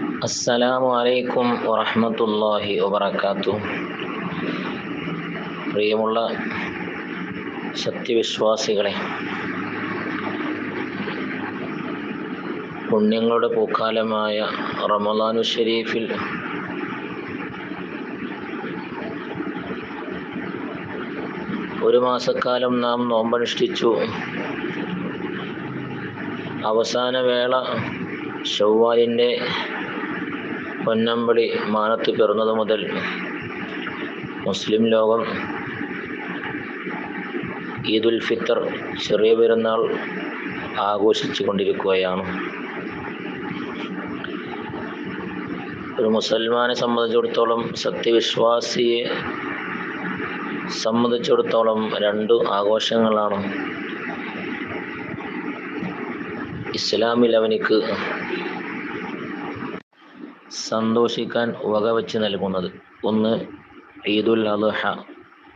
അസ്സലാമു അലൈക്കും വറഹ്മത്തുള്ളാഹി വബറകാതുഹു. പ്രിയമുള്ള സത്യവിശ്വാസികളെ പുണ്യങ്ങളുടെ പൂക്കാലമായ റമദാനു ഷരീഫിൽ ഒരു മാസക്കാലം നാം നോമ്പനുഷ്ഠിച്ചു. അവസാന വേള ഷവ്വാലിന്റെ പൊന്നമ്പളി മാനത്ത് പിറന്നത് മുതൽ മുസ്ലിം ലോകം ഈദുൽ ഫിത്തർ ചെറിയ പെരുന്നാൾ ആഘോഷിച്ചു കൊണ്ടിരിക്കുകയാണ്. ഒരു മുസൽമാനെ സംബന്ധിച്ചിടത്തോളം സത്യവിശ്വാസിയെ സംബന്ധിച്ചിടത്തോളം രണ്ട് ആഘോഷങ്ങളാണ്. ഇസ്ലാമിൽ അവനിക്ക് സന്തോഷിക്കാൻ വകവെച്ച് നൽകുന്നത്. ഒന്ന് ഈദുൽ അദ്ഹ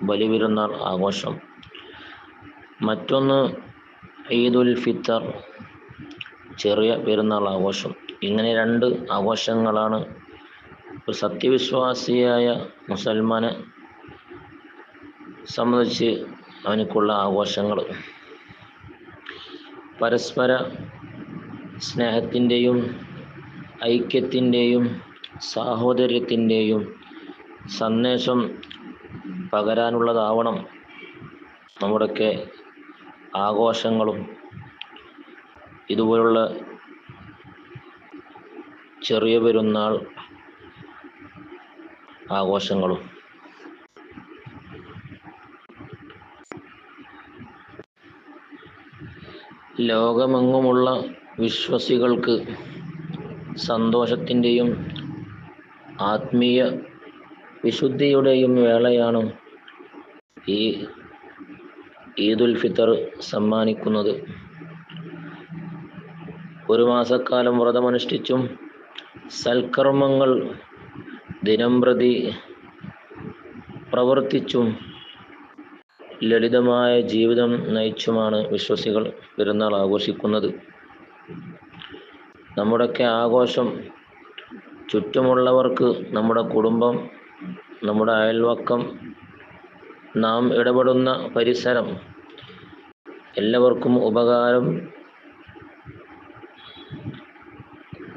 ബലിവിരുന്നാൾ ആഘോഷം. മറ്റൊന്ന് ഈദുൽ ഫിത്തർ ചെറിയ പെരുന്നാൾ ആഘോഷം. ഇങ്ങനെ രണ്ട് ആഘോഷങ്ങളാണ് ഒരു സത്യവിശ്വാസിയായ മുസൽമാനെ സംബന്ധിച്ച് അവനക്കുള്ള ആഘോഷങ്ങൾ പരസ്പര സ്നേഹത്തിന്റെയും ഐക്യത്തിന്റെയും സാഹോദര്യത്തിന്റെയും സന്ദേശം പകരാനുള്ളതാവണം നമ്മുടെയൊക്കെ ആഘോഷങ്ങളും. ഇതുപോലുള്ള ചെറിയ പെരുന്നാൾ ആഘോഷങ്ങളും. ലോകമെങ്ങുമുള്ള വിശ്വസികൾക്ക് സന്തോഷത്തിന്റെയും ആത്മീയ വിശുദ്ധിയുടെയും വേളയാണ് ഈ ഈദുൽ ഫിത്തർ സമ്മാനിക്കുന്നത്. ഒരു മാസക്കാലം വ്രതമനുഷ്ഠിച്ചും സൽക്കർമ്മങ്ങൾ ദിനം പ്രതി പ്രവർത്തിച്ചും ലളിതമായ ജീവിതം നയിച്ചുമാണ് വിശ്വസികൾ പെരുന്നാൾ ആഘോഷിക്കുന്നത്. നമ്മുടെയൊക്കെ ആഘോഷം ചുറ്റുമുള്ളവർക്ക് നമ്മുടെ കുടുംബം നമ്മുടെ അയൽവക്കം നാം ഇടപെടുന്ന പരിസരം എല്ലാവർക്കും ഉപകാരം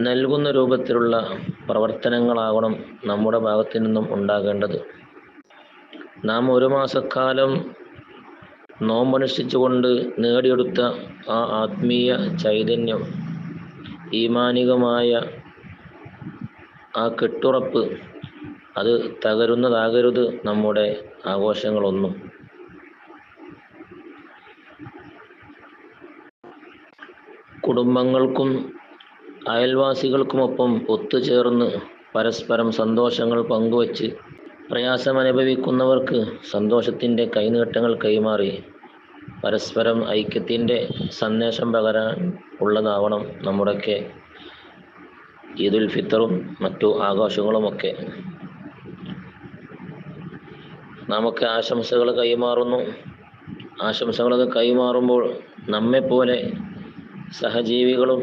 നൽകുന്ന രൂപത്തിലുള്ള പ്രവർത്തനങ്ങളാകണം നമ്മുടെ ഭാഗത്തു നിന്നും ഉണ്ടാകേണ്ടത്. നാം ഒരു മാസക്കാലം നോമ്പനുഷ്ഠിച്ചുകൊണ്ട് നേടിയെടുത്ത ആ ആത്മീയ ചൈതന്യം ഈമാനികമായ ആ കെട്ടുറപ്പ് അത് തകരുന്നതാകരുത് നമ്മുടെ ആഘോഷങ്ങളൊന്നും. കുടുംബങ്ങൾക്കും അയൽവാസികൾക്കുമൊപ്പം ഒത്തുചേർന്ന് പരസ്പരം സന്തോഷങ്ങൾ പങ്കുവച്ച് പ്രയാസം അനുഭവിക്കുന്നവർക്ക് സന്തോഷത്തിന്റെ കൈനീട്ടങ്ങൾ കൈമാറി. പരസ്പരം ഐക്യത്തിന്റെ സന്ദേശം പകരാൻ ഉള്ളതാവണം നമ്മുടെയൊക്കെ ഈദുൽ ഫിത്തറും മറ്റു ആഘോഷങ്ങളുമൊക്കെ. നമുക്ക് ആശംസകൾ കൈമാറുന്നു. ആശംസകളൊക്കെ കൈമാറുമ്പോൾ നമ്മെപ്പോലെ സഹജീവികളും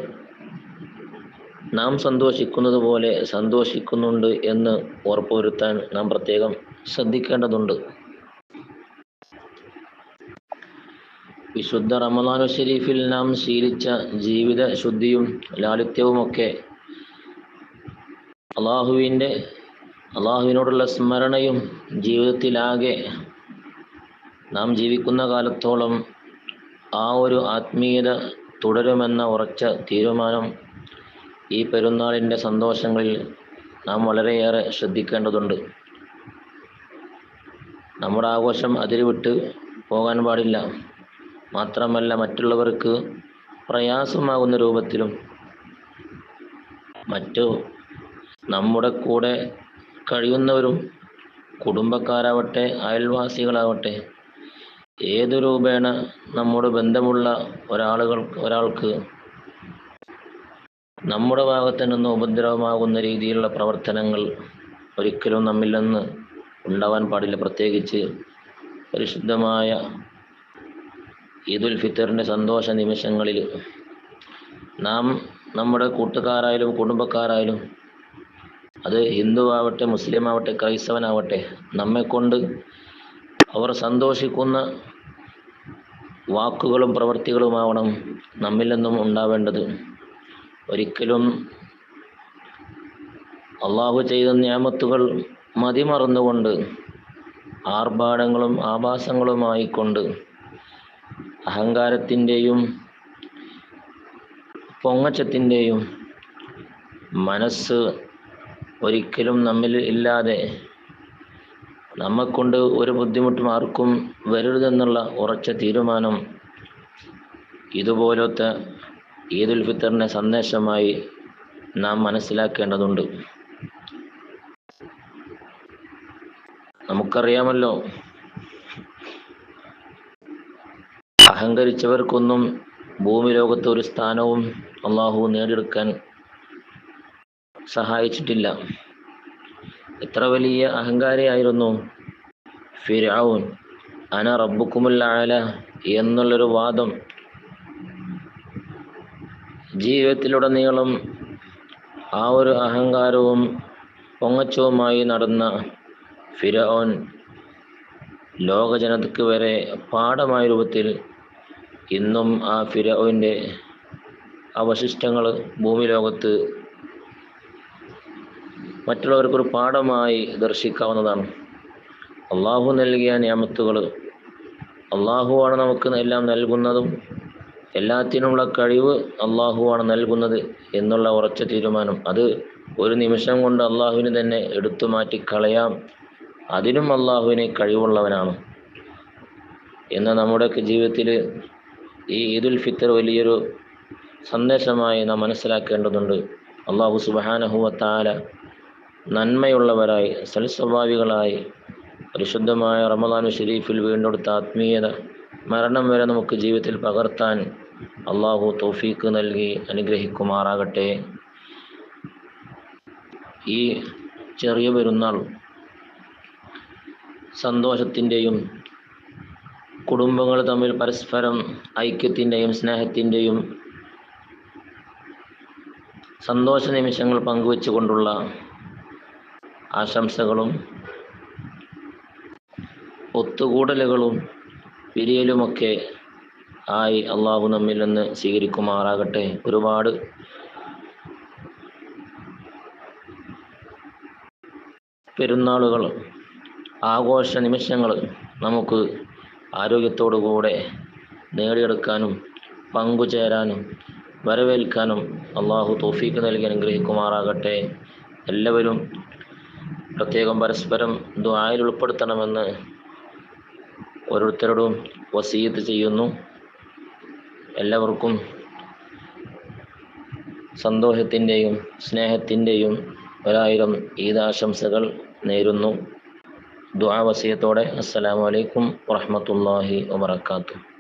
നാം സന്തോഷിക്കുന്നത് പോലെ സന്തോഷിക്കുന്നുണ്ട് എന്ന് ഉറപ്പുവരുത്താൻ നാം പ്രത്യേകം ശ്രദ്ധിക്കേണ്ടതുണ്ട്. വിശുദ്ധ റമദാനു ഷെരീഫിൽ നാം ശീലിച്ച ജീവിത ശുദ്ധിയും ലാളിത്യവുമൊക്കെ അള്ളാഹുവിന്റെ അള്ളാഹുവിനോടുള്ള സ്മരണയും ജീവിതത്തിലാകെ നാം ജീവിക്കുന്ന കാലത്തോളം ആ ഒരു ആത്മീയത തുടരുമെന്ന ഉറച്ച തീരുമാനം ഈ പെരുന്നാളിന്റെ സന്തോഷങ്ങളിൽ നാം വളരെയേറെ ശ്രദ്ധിക്കേണ്ടതുണ്ട്. നമ്മുടെ ആഘോഷം അതിരുവിട്ട് പോകാൻ പാടില്ല. മാത്രമല്ല മറ്റുള്ളവർക്ക് പ്രയാസമാകുന്ന രൂപത്തിലും മറ്റു നമ്മുടെ കൂടെ കഴിയുന്നവരും കുടുംബക്കാരാവട്ടെ അയൽവാസികളാവട്ടെ ഏതു രൂപേണ നമ്മുടെ ബന്ധമുള്ള ഒരാളുകൾ ഒരാൾക്ക് നമ്മുടെ ഭാഗത്ത് നിന്ന് ഉപദ്രവമാകുന്ന രീതിയിലുള്ള പ്രവർത്തനങ്ങൾ ഒരിക്കലും നമ്മിൽ നിന്ന് ഉണ്ടാവാൻ പാടില്ല. പ്രത്യേകിച്ച് പരിശുദ്ധമായ ഈദുൽ ഫിത്തറിന്റെ സന്തോഷ നിമിഷങ്ങളിൽ നാം നമ്മുടെ കൂട്ടുകാരായാലും കുടുംബക്കാരായാലും അത് ഹിന്ദുവാവട്ടെ മുസ്ലിം ആവട്ടെ ക്രൈസ്തവനാവട്ടെ നമ്മെക്കൊണ്ട് അവർ സന്തോഷിക്കുന്ന വാക്കുകളും പ്രവൃത്തികളുമാവണം നമ്മിൽ നിന്നും ഉണ്ടാവേണ്ടത്. ഒരിക്കലും അള്ളാഹു ചെയ്ത നിയമത്തുകൾ മതിമറന്നുകൊണ്ട് ആർഭാടങ്ങളും ആഭാസങ്ങളുമായിക്കൊണ്ട് അഹങ്കാരത്തിന്റെയും പൊങ്ങച്ചത്തിന്റെയും മനസ്സ് ഒരിക്കലും നമ്മിൽ ഇല്ലാതെ നമ്മക്കൊണ്ട് ഒരു ബുദ്ധിമുട്ടും ആർക്കും വരരുതെന്നുള്ള ഉറച്ച തീരുമാനം ഇതുപോലത്തെ ഈദുൽ ഫിത്തറിന്റെ സന്ദേശമായി നാം മനസ്സിലാക്കേണ്ടതുണ്ട്. നമുക്കറിയാമല്ലോ അഹങ്കരിച്ചവർക്കൊന്നും ഭൂമി ലോകത്ത് ഒരു സ്ഥാനവും അള്ളാഹു നേടിയെടുക്കാൻ സഹായിച്ചിട്ടില്ല. എത്ര വലിയ അഹങ്കാരിയായിരുന്നു ഫിരാവുൻ അന റബ്ബുക്കുമുല്ലാല എന്നുള്ളൊരു വാദം ജീവിതത്തിലുടനീളം ആ ഒരു അഹങ്കാരവും പൊങ്ങച്ചവുമായി നടന്ന ഫിരോൻ ലോകജനതയ്ക്ക് വരെ പാഠമായ രൂപത്തിൽ ഇന്നും ആ ഫിരോവിന്റെ അവശിഷ്ടങ്ങൾ ഭൂമി ലോകത്ത് മറ്റുള്ളവർക്കൊരു പാഠമായി ദർശിക്കാവുന്നതാണ്. അള്ളാഹു നൽകിയ നിയമത്തുകൾ അള്ളാഹുവാണ് നമുക്ക് എല്ലാം നൽകുന്നതും എല്ലാത്തിനുമുള്ള കഴിവ് അള്ളാഹുവാണ് നൽകുന്നത് എന്നുള്ള ഉറച്ച തീരുമാനം. അത് ഒരു നിമിഷം കൊണ്ട് അള്ളാഹുവിന് തന്നെ എടുത്തു മാറ്റി കളയാം. അതിനും അള്ളാഹുവിനെ കഴിവുള്ളവനാണ്. എന്ന നമ്മുടെയൊക്കെ ജീവിതത്തിൽ ഈ ഈദുൽ ഫിത്തർ വലിയൊരു സന്ദേശമായി നാം മനസ്സിലാക്കേണ്ടതുണ്ട്. അള്ളാഹു സുബാനഹുവത്താല നന്മയുള്ളവരായി സൽസ്വഭാവികളായി പരിശുദ്ധമായ റമദാനു ഷെരീഫിൽ വീണ്ടെടുത്ത ആത്മീയത മരണം വരെ നമുക്ക് ജീവിതത്തിൽ പകർത്താൻ അള്ളാഹു തോഫീക്ക് നൽകി അനുഗ്രഹിക്കുമാറാകട്ടെ. ഈ ചെറിയ പെരുന്നാൾ സന്തോഷത്തിന്റെയും കുടുംബങ്ങൾ തമ്മിൽ പരസ്പരം ഐക്യത്തിന്റെയും സ്നേഹത്തിന്റെയും സന്തോഷ നിമിഷങ്ങൾ പങ്കുവെച്ചുകൊണ്ടുള്ള ആശംസകളും ഒത്തുകൂടലുകളും പിരിയലുമൊക്കെ ആയി അള്ളാഹു നമ്മിൽ നിന്ന് സ്വീകരിക്കുമാറാകട്ടെ. ഒരുപാട് പെരുന്നാളുകൾ ആഘോഷ നിമിഷങ്ങൾ നമുക്ക് ആരോഗ്യത്തോടുകൂടെ നേടിയെടുക്കാനും പങ്കുചേരാനും വരവേൽക്കാനും അള്ളാഹു തോഫീക്ക് നൽകി അനുഗ്രഹിക്കുമാറാകട്ടെ. എല്ലാവരും പ്രത്യേകം പരസ്പരം ദ്വായിൽ ഉൾപ്പെടുത്തണമെന്ന് ഓരോരുത്തരോടും വസീയത്ത് ചെയ്യുന്നു. എല്ലാവർക്കും സന്തോഷത്തിന്റെയും സ്നേഹത്തിന്റെയും ഒരായിരം ഈദാശംസകൾ നേരുന്നു. ദുആ വസിയത്തോടെ അസ്സലാമു അലൈക്കും വറഹ്മത്തുള്ളാഹി വബറകാതുഹു.